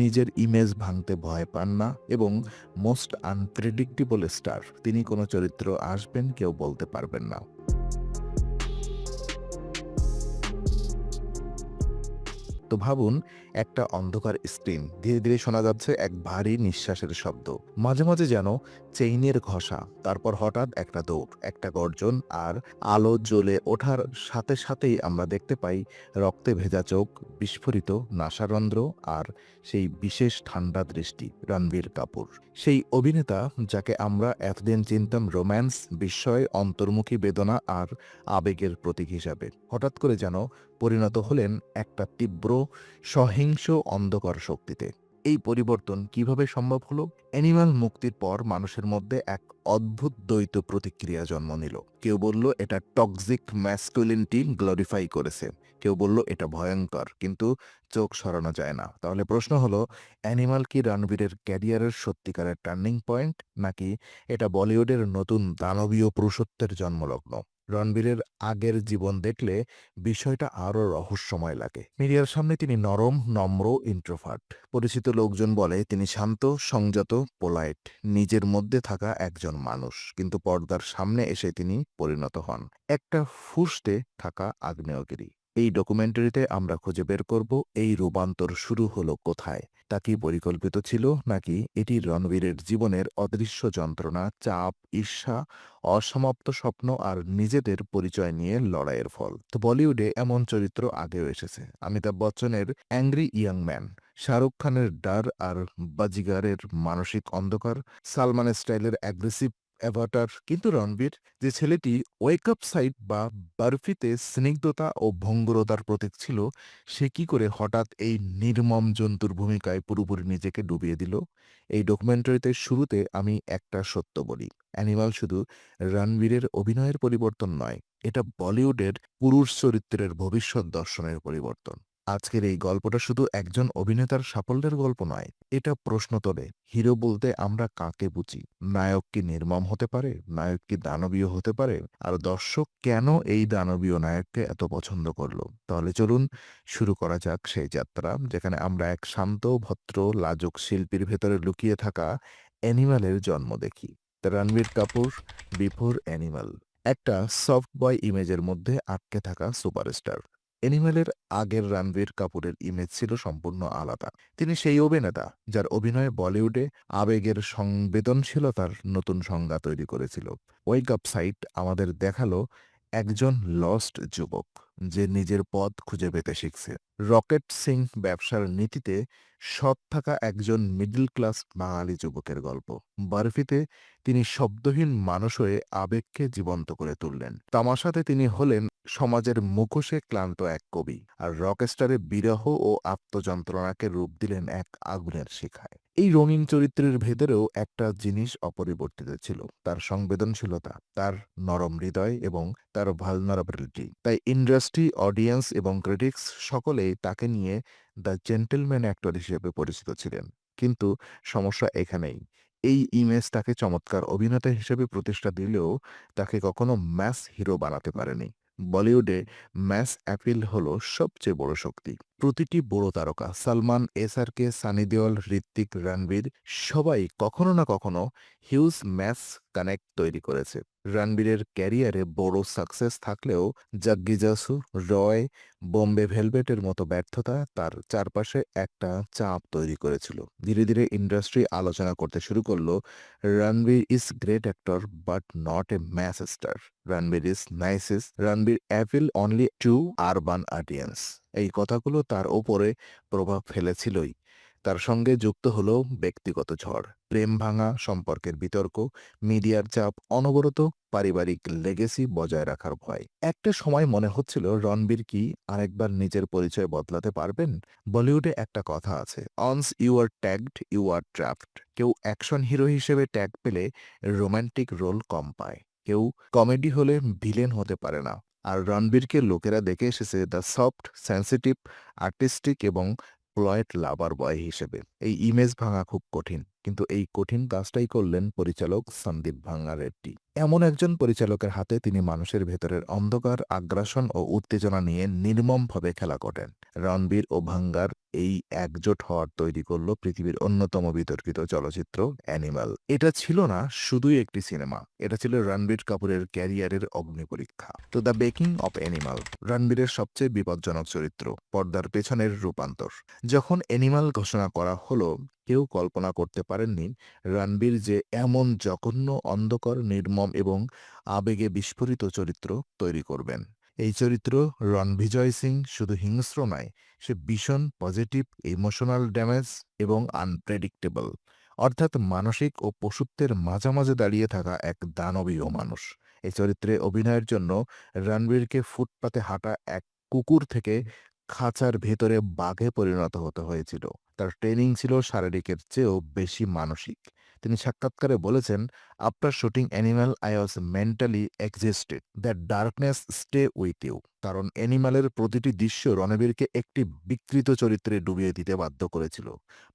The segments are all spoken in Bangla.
নিজের ইমেজ ভাঙতে ভয় পান না এবং মোস্ট আনপ্রেডিক্টেবল স্টার তিনি কোনো চরিত্র আসবেন কেউ বলতে পারবেন না। তো ভাবুন, একটা অন্ধকার স্ক্রিন। ধীরে ধীরে শোনা যাচ্ছে এক ভারী নিঃশ্বাসের শব্দ। মাঝে মাঝে যেন চেইনের ঘষা, তারপর হঠাৎ একটা দৌড়, একটা গর্জন আর আলো জ্বলে ওঠার সাথে সাথেই আমরা দেখতে পাই রক্তে ভেজা চোখ, বিস্ফোরিত নাসারন্ধ্র আর সেই বিশেষ ঠান্ডা দৃষ্টি, রণবীর কাপুর। সেই অভিনেতা যাকে আমরা এতদিন চিনতাম রোম্যান্স, বিস্ময়, অন্তর্মুখী বেদনা আর আবেগের প্রতীক হিসাবে। হঠাৎ করে যেন পরিণত হলেন একটা তীব্র, সহিংস, অন্ধকার শক্তিতে। এই পরিবর্তন কীভাবে সম্ভব হলো? অ্যানিমাল মুক্তির পর মানুষের মধ্যে এক অদ্ভুত দ্বৈত প্রতিক্রিয়া জন্ম নিল। কেউ বলল, এটা টক্সিক ম্যাসকুলিনটি গ্লোরিফাই করেছে। কেউ বলল, এটা ভয়ঙ্কর। কিন্তু চোখ সরানো যায় না। তাহলে প্রশ্ন হলো, অ্যানিমাল কি রণবীরের ক্যারিয়ারের সত্যিকারের টার্নিং পয়েন্ট, নাকি এটা বলিউডের নতুন দানবীয় পুরুষত্বের জন্মলগ্ন? রণবীরের আগের জীবন দেখলে বিষয়টা আরও রহস্যময় লাগে। মিডিয়ার সামনে তিনি নরম, নম্র ইন্ট্রোফার্ট পরিচিত লোকজন বলে তিনি শান্ত, সংযত পোলাইট নিজের মধ্যে থাকা একজন মানুষ। কিন্তু পর্দার সামনে এসে তিনি পরিণত হন। একটা ফুসতে থাকা আগ্নেয়গিরি। এই ডকুমেন্টারিতে আমরা খুঁজে বের করব, এই রূপান্তর শুরু হলো কোথায়? তা কি পরিকল্পিত ছিল, নাকি এটি রণবীরের জীবনের অদৃশ্য যন্ত্রণা, চাপ, ঈর্ষা, অসমাপ্ত স্বপ্ন আর নিজেদের পরিচয় নিয়ে লড়াইয়ের ফল? তো বলিউডে এমন চরিত্র আগেও এসেছে। অমিতাভ বচ্চনের অ্যাংরি ইয়াং ম্যান শাহরুখ খানের ডার আর বাজিগারের মানসিক অন্ধকার, সালমান স্টাইলের অ্যাগ্রেসিভ অ্যাভাটার কিন্তু রণবীর, যে ছেলেটি ওয়েক আপ সাইট বা বার্ফিতে স্নিগ্ধতা ও ভঙ্গুরতার প্রতীক ছিল, সে কি করে হঠাৎ এই নির্মম জন্তুর ভূমিকায় পুরোপুরি নিজেকে ডুবিয়ে দিল? এই ডকুমেন্টারিতে শুরুতে আমি একটা সত্য বলি। অ্যানিমাল শুধু রণবীরের অভিনয়ের পরিবর্তন নয়, এটা বলিউডের পুরুষ চরিত্রের ভবিষ্যৎ দর্শনের পরিবর্তন। আজকের এই গল্পটা শুধু একজন অভিনেতার সাফল্যের গল্প নয়, এটা প্রশ্ন তোলে, হিরো বলতে আমরা কাকে বুঝি? নায়ক কি নির্মম হতে পারে? নায়ক কি দানবীয় হতে পারে? আর দর্শক কেন এই দানবীয় নায়ককে এত পছন্দ করল? তাহলে চলুন শুরু করা যাক সেই যাত্রা, যেখানে আমরা এক শান্ত, ভদ্র, লাজক শিল্পীর ভেতরে লুকিয়ে থাকা অ্যানিমালের জন্ম দেখি। রণবীর কাপুর বিফোর অ্যানিমাল, একটা সফট বয় ইমেজের মধ্যে আটকে থাকা সুপারস্টার। অ্যানিমেলের আগের রণবীর কাপুরের ইমেজ ছিল সম্পূর্ণ আলাদা। তিনি সেই অভিনেতা যার অভিনয়ে বলিউডে আবেগের সংবেদনশীলতার নতুন সংজ্ঞা তৈরি করেছিল। ওয়েক আপ সাইট আমাদের দেখাল একজন লস্ট যুবক। যে নিজের পথ খুঁজে পেতে শিখছে। রকেট সিং ব্যবসার নীতিতে সৎ থাকা একজন মিডল ক্লাস বাঙালি যুবকের গল্প। বারফিতে তিনি শব্দহীন মানুষ হয়ে আবেগকে জীবন্ত করে তুললেন। তামাশাতে তিনি হলেন সমাজের মুখোশে ক্লান্ত এক কবি আর রকস্টারে বিরহ ও আত্মযন্ত্রণাকে রূপ দিলেন এক আগুনের শিখায়। এই রঙিন চরিত্রের ভেতরেও একটা জিনিস অপরিবর্তিত ছিল। তার সংবেদনশীলতা, তার নরম হৃদয় এবং তার ভালনারাবিলিটি। তাই ইন্ডাস্ট্রি অডিয়েন্স এবং ক্রিটিক্স সকলেই তাকে নিয়ে দ্য জেন্টেলম্যান অ্যাক্টর হিসেবে পরিচিত ছিলেন। কিন্তু সমস্যা এখানেই। এই ইমেজ তাকে চমৎকার অভিনেতা হিসেবে প্রতিষ্ঠা দিলেও তাকে কখনো ম্যাস হিরো বানাতে পারেনি। বলিউডে ম্যাস অ্যাপিল হলো সবচেয়ে বড় শক্তি। প্রতিটি বড় তারকা, Salman, S R K, Sunny Deol Hrithik Ranbir, সবাই কখনো না কখনো হিউজ ম্যাস কানেক্ট তৈরি করেছে। রণবীরের ক্যারিয়ারে বড় সাকসেস থাকলেও জাগ্গিজাসু রয়, বোম্বে ভেলভেটের মতো ব্যর্থতা তার চারপাশে একটা চাপ তৈরি করেছিল। ধীরে ধীরে ইন্ডাস্ট্রি আলোচনা করতে শুরু করল, Ranbir is great actor but not a mass star Ranbir is nicest Ranbir appeal only to urban audience এই কথাগুলো তার ওপরে প্রভাব ফেলেছিলই। তার সঙ্গে যুক্ত হলো ব্যক্তিগত ঝড়, প্রেম ভাঙা, সম্পর্কের বিতর্ক, মিডিয়ার চাপ, অনবরত পারিবারিক লেগেসি বজায় রাখার ভয়। একটা সময় মনে হচ্ছিল রণবীর কি আরেকবার নিজের পরিচয় বদলাতে পারবেন? বলিউডে একটা কথা আছে once you are tagged you are trapped কেউ অ্যাকশন হিরো হিসেবে ট্যাগ পেলে রোম্যান্টিক রোল কম পায়। কেউ কমেডি হলে ভিলেন হতে পারে না। আর রণবীরকে লোকেরা দেখে এসেছে দ্য সফট, সেন্সিটিভ, আর্টিস্টিক এবং প্লয়েট লাভার বয় হিসেবে। এই ইমেজ ভাঙা খুব কঠিন। কিন্তু এই কঠিন কাজটাই করলেন পরিচালক সন্দীপ ভাঙ্গা রেড্ডি। এমন একজন পরিচালকের হাতে তিনি মানুষের ভেতরের অন্ধকার, আগ্রাসন ও উত্তেজনা নিয়ে নির্মমভাবে খেলা করেন। রণবীর ও ভাঙ্গার এই একজোট হওয়ার তৈরি করল পৃথিবীর অন্যতম বিতর্কিত চলচ্চিত্র অ্যানিমাল। এটা ছিল না, শুধুই একটি সিনেমা। এটা ছিল রণবীর কাপুরের ক্যারিয়ারের অগ্নি পরীক্ষা। তো দ্য বেকিং অফ অ্যানিমাল, রণবীরের সবচেয়ে বিপজ্জনক চরিত্র, পর্দার পেছনের রূপান্তর। যখন অ্যানিমাল ঘোষণা করা হলো কেউ কল্পনা করতে পারেননি রণবীর যে এমন জঘন্য, অন্ধকার, নির্মম এবং আবেগে বিস্ফোরিত চরিত্র তৈরি করবেন। এই চরিত্র রণবিজয় সিং শুধু হিংস্র নয়, সে ভীষণ পজিটিভ, ইমোশনাল ড্যামেজ এবং আনপ্রেডিক্টেবল। অর্থাৎ মানসিক ও পশুত্বের মাঝামাঝি দাঁড়িয়ে থাকা এক দানবীয় মানুষ। এই চরিত্রে অভিনয়ের জন্য রণবীরকে ফুটপাতে হাঁটা এক কুকুর থেকে খাঁচার ভেতরে বাঘে পরিণত হতে হয়েছিল। তার ট্রেনিং ছিল শারীরিকের চেয়েও বেশি মানসিক। তিনি সাক্ষাৎকারে বলেছেন after shooting Animal I was mentally exhausted that darkness stay with you কারণ অ্যানিম্যালের প্রতিটি দৃশ্য রণবীরকে একটি বিকৃত চরিত্রে ডুবিয়ে দিতে বাধ্য করেছিল।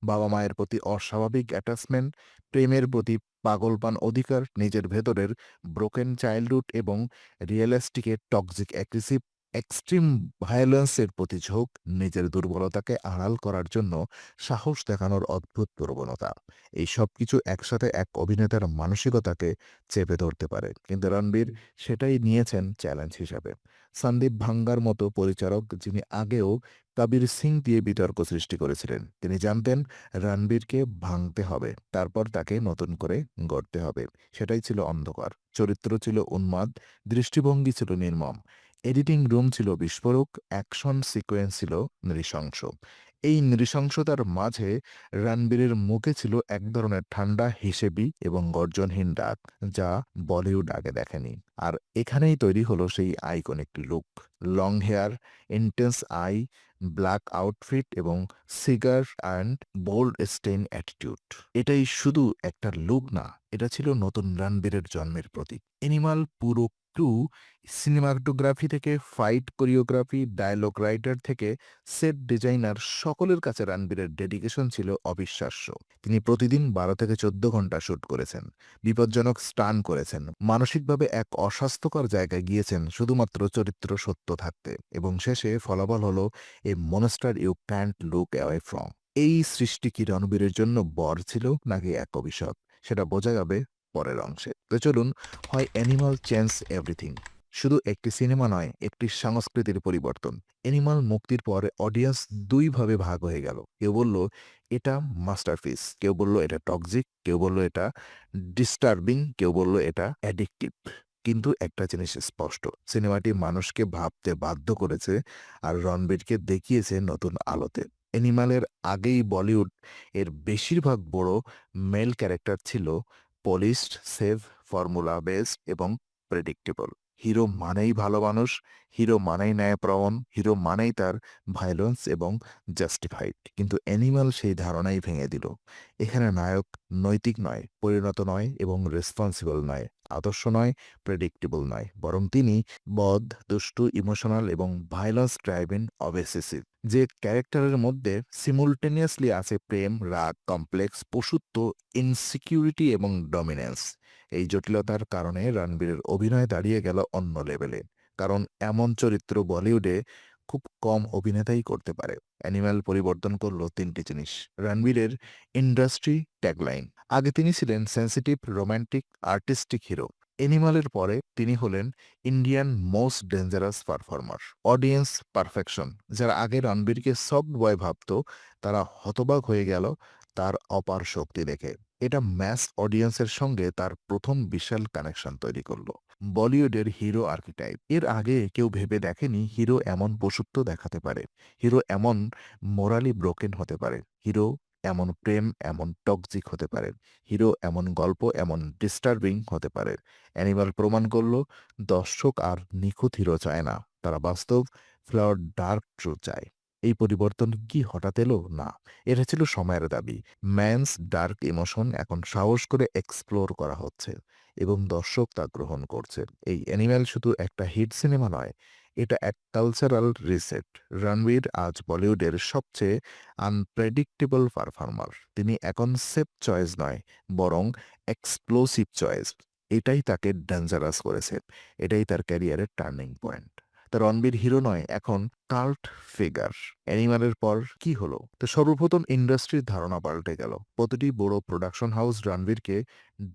বাবা মায়ের প্রতি অস্বাভাবিক অ্যাটাচমেন্ট প্রেমের প্রতি পাগলপান অধিকার, নিজের ভেতরের ব্রোকেন চাইল্ডহুড এবং রিয়েলিস্টিকে টক্সিক অ্যাগ্রেসিভ এক্সট্রিম ভায়োলেন্সের প্রতি ঝোঁক নিজের দুর্বলতাকে আড়াল করার জন্য সাহস দেখানোর অদ্ভুত প্রবণতা। এই সব কিছু একসাথে এক অভিনেতার মানসিকতাকে চেপে ধরতে পারে। কিন্তু রণবীর সেটাই নিয়েছেন চ্যালেঞ্জ হিসাবে। সন্দীপ ভাঙ্গার মতো পরিচালক যিনি আগেও কবির সিং দিয়ে বিতর্ক সৃষ্টি করেছিলেন তিনি জানতেন রণবীরকে ভাঙতে হবে তারপর তাকে নতুন করে গড়তে হবে। সেটাই ছিল অন্ধকার। চরিত্র ছিল উন্মাদ দৃষ্টিভঙ্গি ছিল নির্মম। এডিটিং রুম ছিল বিস্ফোরক, অ্যাকশন সিকোয়েন্স ছিল নৃশংস। এই নৃশংসতার মাঝে রণবীরের মুখে ছিল এক ধরনের ঠান্ডা, হিসেবি এবং গর্জনহীন ডাক যা বলিউড আগে দেখেনি। আর এখানেই তৈরি হলো সেই iconic look. Long hair, intense eye, black outfit এবং cigar and bold stain attitude. এটাই শুধু একটা লুক না, এটা ছিল নতুন রণবীরের জন্মের প্রতীক। এনিমাল পুরো ক্রু সিনেমাটোগ্রাফি থেকে, ফাইট কোরিওগ্রাফি, ডায়লগ রাইটার থেকে, সেট ডিজাইনার সকলের কাছে রানবীরের ডেডিকেশন ছিল অবিশ্বাস্য। তিনি প্রতিদিন বারো থেকে চোদ্দ ঘণ্টা শ্যুট করেছেন, বিপজ্জনক স্টান করেছেন, মানসিকভাবে এক অস্বাস্থ্যকর জায়গায় গিয়েছেন শুধুমাত্র চরিত্র সত্য থাকতে এবং শেষে ফলাফল হল a monster you can't look away from. এই সৃষ্টি কি রণবীরের জন্য বর ছিল নাকি এক অভিশাপ? সেটা বোঝা যাবে পরের অংশে। তো চলুন, হয় অ্যানিমাল চেঞ্জ এভরিথিং শুধু একটি সিনেমা নয়, একটি সংস্কৃতির পরিবর্তন। অ্যানিমাল মুক্তির পর অডিয়েন্স দুইভাবে ভাগ হয়ে গেল। কেউ বলল, এটা মাস্টারপিস কেউ বলল, এটা টক্সিক কেউ বলল, এটা ডিস্টার্বিং কেউ বলল, এটা অ্যাডিকটিভ কিন্তু একটা জিনিস স্পষ্ট, সিনেমাটি মানুষকে ভাবতে বাধ্য করেছে আর রণবীরকে দেখিয়েছে নতুন আলোতে। অ্যানিমালের আগেই বলিউড এর বেশিরভাগ বড় মেল ক্যারেক্টার ছিল পলিশড সেভ ফর্মুলা বেসড এবং প্রেডিক্টেবল হিরো মানেই ভালো মানুষ, হিরো মানেই ন্যায়প্রবণ, হিরো মানেই তার ভায়োলেন্স এবং জাস্টিফাইড কিন্তু অ্যানিমাল সেই ধারণাই ভেঙে দিল। এখানে নায়ক নৈতিক নয়, পরিণত নয় এবং রেসপন্সিবল নয়, আদর্শ নয় প্রেডিক্টেবল নয়। বরং তিনি বদ, দুষ্টু ইমোশনাল এবং ভায়োলেন্স ড্রাইভিং অবেসিসিভ যে ক্যারেক্টারের মধ্যে সিমুলটেনিয়াসলি আছে প্রেম, রাগ কমপ্লেক্স পশুত্ব ইনসিকিউরিটি এবং ডমিনেন্স এই জটিলতার কারণে রণবীরের অভিনয় দাঁড়িয়ে গেল অন্য লেভেলে কারণ এমন চরিত্র বলিউডে খুব কম অভিনেতাই করতে পারে। অ্যানিম্যাল পরিবর্তন করল তিনটি জিনিস, রণবীরের ইন্ডাস্ট্রি ট্যাগলাইন আগে তিনি ছিলেন সেন্সিটিভ রোমান্টিক আর্টিস্টিক হিরো অ্যানিমালের পরে তিনি হলেন Indian most dangerous performer audience perfection যারা আগে রণবীরকে সফট বয় ভাবত, তারা হতবাক হয়ে গেল তার অপার শক্তি দেখে। এটা ম্যাস অডিয়েন্সের সঙ্গে তার প্রথম বিশাল কানেকশন তৈরি করল। বলিউডের হিরো আর্কিটাইপ এর আগে কেউ ভেবে দেখেনি হিরো এমন পশুত্ব দেখাতে পারে। হিরো এমন মোরালি ব্রোকেন হতে পারে। হিরো এমন প্রেম, এমন টক্সিক হতে পারে। হিরো এমন গল্প, এমন ডিস্টার্বিং হতে পারে। অ্যানিমাল প্রমাণ করল, দর্শক আর নিখুঁত হিরো চায় না। তারা বাস্তব ফ্লাওয়ার ডার্ক ট্রু চায়। এই পরিবর্তন কি হঠাৎ এলো? না, এটা ছিল সময়ের দাবি। ম্যানস ডার্ক ইমোশন এখন সাহস করে এক্সপ্লোর করা হচ্ছে এবং দর্শক তা গ্রহণ করছে। এই অ্যানিম্যাল শুধু একটা হিট সিনেমা নয়, এটা এক কালচারাল রিসেট। রণবীর আজ বলিউডের সবচেয়ে আনপ্রেডিক্টেবল পারফর্মার তিনি এখন সেফ চয়েস নয়, বরং এক্সপ্লোসিভ চয়েস। এটাই তাকে ডেঞ্জারাস করেছে। এটাই তার ক্যারিয়ারের টার্নিং পয়েন্ট তা রণবীর হিরো নয়, এখন কাল্ট ফিগার। অ্যানিমালের পর কি হলো? তো সর্বপ্রথম ইন্ডাস্ট্রির ধারণা পাল্টে গেল। প্রতিটি বড় প্রোডাকশন হাউস রণবীরকে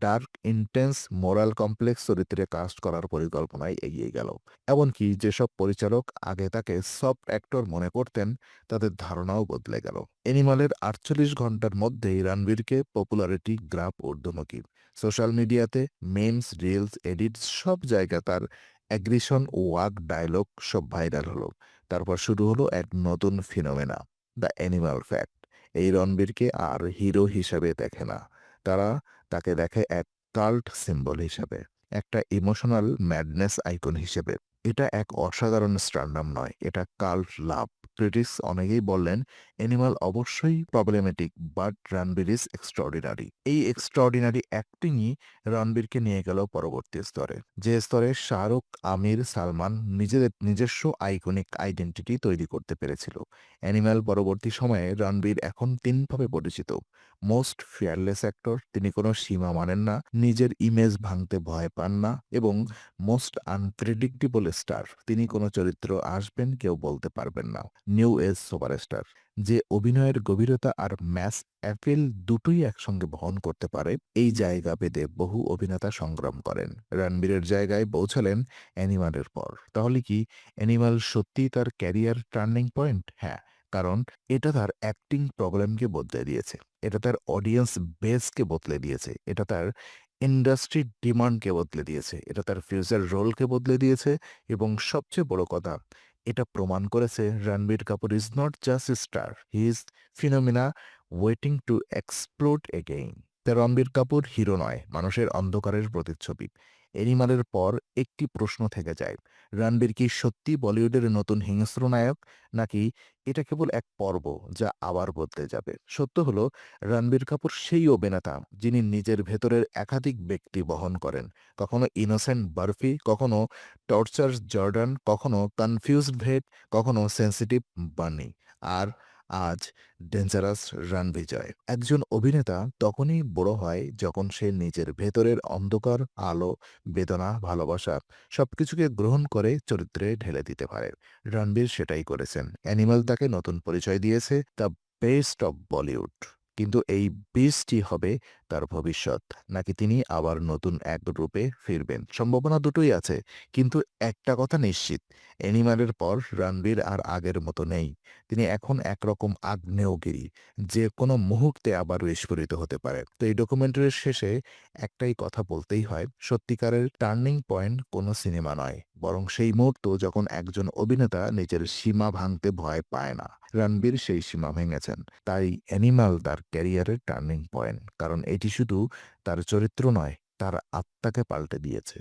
ডার্ক ইন্টেন্স মোরাল কমপ্লেক্স চরিত্রে কাস্ট করার পরিকল্পনায় এগিয়ে গেল। এমনকি যেসব পরিচালক আগে তাকে সফট অ্যাক্টর মনে করতেন, তাদের ধারণাও বদলে গেল। অ্যানিমালের আটচল্লিশ ঘণ্টার মধ্যেই রণবীরকে পপুলারিটি গ্রাফ ঊর্ধ্বমুখী। সোশ্যাল মিডিয়াতে মেমস রিলস এডিট সব জায়গা তার অ্যাগ্রিশন ওয়াক ডায়লগ সব ভাইরাল হলো। তারপর শুরু হলো এক নতুন ফিনোমেনা দ্য অ্যানিমাল ফ্যাক্ট এই রণবীরকে আর হিরো হিসাবে দেখে না। তারা তাকে দেখে এক কাল্ট সিম্বল হিসাবে, একটা ইমোশনাল ম্যাডনেস আইকন হিসেবে। এটা এক অসাধারণ স্ট্যান্ডাম নয়, এটা কাল্ট লাভ ক্রিটিক্স অনেকেই বললেন অ্যানিমাল অবশ্যই problematic but Ranbir is extraordinary এই এক্সট্রাঅর্ডিনারি অ্যাক্টিংই রণবীরকে নিয়ে গেল পরবর্তী স্তরে, যে স্তরে শাহরুখ আমির সালমান নিজেদের নিজস্ব আইকনিক আইডেন্টিটি তৈরি করতে পেরেছিল। অ্যানিম্যাল পরবর্তী সময়ে রণবীর এখন তিনভাবে পরিচিত। মোস্ট ফিয়ারলেস অ্যাক্টর তিনি কোনো সীমা মানেন না, নিজের ইমেজ ভাঙতে ভয় পান না এবং মোস্ট আনপ্রেডিক্টেবল স্টার তিনি কোনো চরিত্র আসবেন কেউ বলতে পারবেন না। নিউ এজ সুপারস্টার যে অভিনয়ের গভীরতা আর ম্যাস অ্যাপিল দুটোই একসঙ্গে বহন করতে পারে, এই জায়গা পেতে বহু অভিনেতা সংগ্রাম করেন। রণবীরের জায়গায় পৌঁছালেন অ্যানিমালের পর। তাহলে কি অ্যানিমাল সত্যিই তার ক্যারিয়ার টার্নিং পয়েন্ট? হ্যাঁ কারণ এটা তার অ্যাক্টিং প্রবলেমকে বদলে দিয়েছে, এটা তার অডিয়েন্স বেসকে বদলে দিয়েছে, এটা তার ইন্ডাস্ট্রির ডিমান্ডকে বদলে দিয়েছে, এটা তার ফিউচার রোলকে বদলে দিয়েছে এবং সবচেয়ে বড় কথা এটা প্রমাণ করেছে Ranbir Kapoor is not just star he is phenomena waiting to explode again তা রণবীর কাপুর হিরো নয়, মানুষের অন্ধকারের প্রতিচ্ছবি। এনিমালের পর একটি প্রশ্ন থেকে যায়, রণবীর কি সত্যি বলিউডের নতুন হিংস্র নায়ক? নাকি এটা কেবল এক পর্ব যা আবার বদলে যাবে? সত্য হলো, রণবীর কাপুর সেই অভিনেতা যিনি নিজের ভেতরের একাধিক ব্যক্তি বহন করেন। কখনো ইনোসেন্ট বার্ফি, কখনো টর্চার জর্ডান, কখনো কনফিউজড ভেট, কখনো সেন্সিটিভ বার্নি। আর আজ ডেঞ্জারাস রান বিজয় একজন অভিনেতা তখনই বড় হয় যখন সে নিজের ভেতরের অন্ধকার, আলো, বেদনা, ভালোবাসা সবকিছুকে গ্রহণ করে চরিত্রে ঢেলে দিতে পারে। রণবীর সেটাই করেছেন। অ্যানিমাল তাকে নতুন পরিচয় দিয়েছে, দ্য বেস্ট অব বলিউড। কিন্তু এই বেস্টই হবে তার ভবিষ্যৎ, নাকি তিনি আবার নতুন এক রূপে ফিরবেন? সম্ভাবনা দুটোই আছে, কিন্তু একটা কথা নিশ্চিত, অ্যানিমালের পর রণবীর আর আগের মতো নেই। তিনি এখন একরকম আগ্নেয়গিরি যে কোনো মুহূর্তে আবার বিস্ফোরিত হতে পারে। তো এই ডকুমেন্টারির শেষে একটাই কথা বলতেই হয়, সত্যিকারের টার্নিং পয়েন্ট কোনো সিনেমা নয়, বরং সেই মুহূর্ত যখন একজন অভিনেতা নিজের সীমা ভাঙতে ভয় পায় না। রণবীর সেই সীমা ভেঙেছেন, তাই অ্যানিমাল তার ক্যারিয়ারের টার্নিং পয়েন্ট, কারণ এটি শুধু তার চরিত্র নয় তার আত্মাকে পাল্টে দিয়েছে।